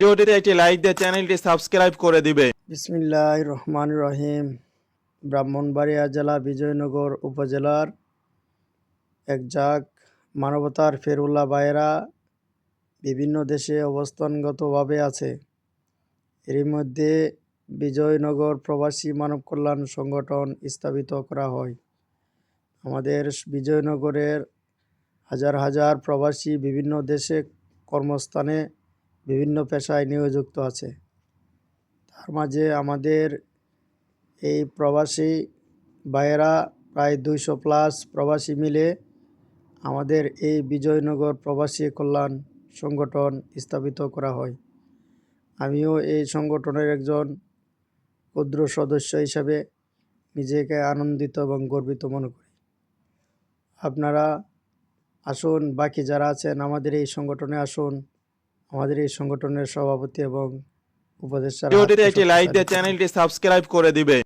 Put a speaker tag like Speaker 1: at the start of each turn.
Speaker 1: ভিডিওটিতে একটি লাইক দিয়ে চ্যানেলটি সাবস্ক্রাইব করে দিবে।
Speaker 2: বিসমিল্লাহ রহমান রহিম ব্রাহ্মণবাড়িয়া জেলা, বিজয়নগর উপজেলার এক জাগ মানবতার ফেরুল্লা বায়রা বিভিন্ন দেশে অবস্থানগতভাবে আছে। এরই মধ্যে বিজয়নগর প্রবাসী মানব কল্যাণ সংগঠন স্থাপিত করা হয়। আমাদের বিজয়নগরের হাজার হাজার প্রবাসী বিভিন্ন দেশে কর্মস্থানে বিভিন্ন পেশায় নিয়োজিত আছে। তার মাঝে আমাদের এই প্রবাসী ভাইয়েরা প্রায় দুইশো প্লাস প্রবাসী মিলে আমাদের এই বিজয়নগর প্রবাসী কল্যাণ সংগঠন স্থাপিত করা হয়। আমিও এই সংগঠনের একজন ক্ষুদ্র সদস্য হিসাবে নিজেকে আনন্দিত এবং গর্বিত মনে করি। আপনারা আসুন, বাকি যারা আছেন, আমাদের এই সংগঠনে আসুন। আমাদের এই সংগঠনের সভাপতি এবং উপদেষ্টা
Speaker 1: ভিডিওটিতে একটি লাইক দিয়ে চ্যানেলটি সাবস্ক্রাইব করে দিবে।